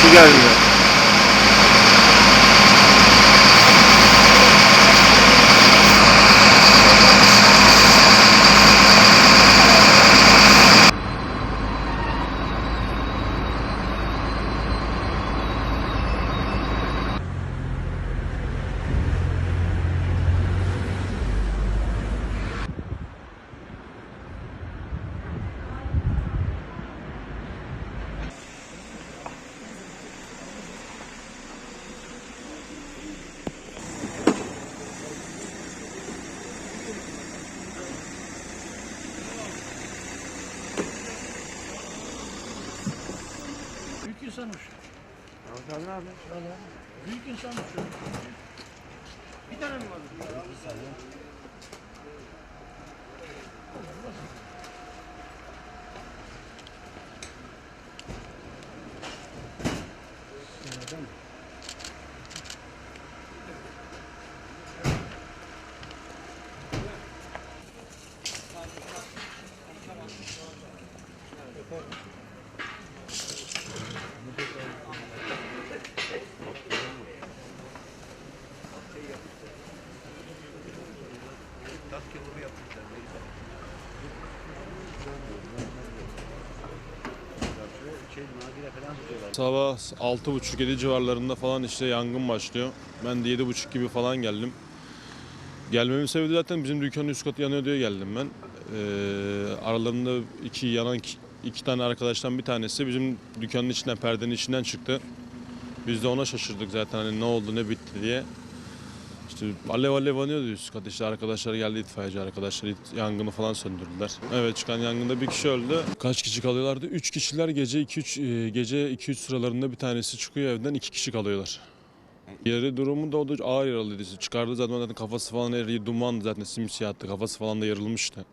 두개 알려요. İnsanmış. Ahmet abi ne yapıyor? Valla. Büyük insanmış. Bir tane mi var? Sabah 6.30-7 civarlarında falan işte yangın başlıyor. Ben de 7.30 gibi falan geldim. Gelmemin sebebi zaten bizim dükkanın üst katı yanıyor diye geldim ben. Ee, aralarında iki yanan ki- iki tane arkadaştan bir tanesi bizim dükkanın içinden, perdenin içinden çıktı. Biz de ona şaşırdık zaten hani ne oldu ne bitti diye. İşte alev alev yanıyordu üst kat işte arkadaşlar geldi itfaiyeci arkadaşlar yangını falan söndürdüler. Evet çıkan yangında bir kişi öldü. Kaç kişi kalıyorlardı? 3 kişiler gece 2-3 e, gece 2-3 sıralarında bir tanesi çıkıyor evden 2 kişi kalıyorlar. Yeri durumu da o da ağır yaralıydı. Çıkardı zaten, zaten kafası falan eriyi duman zaten simsiyahtı. Kafası falan da yarılmıştı.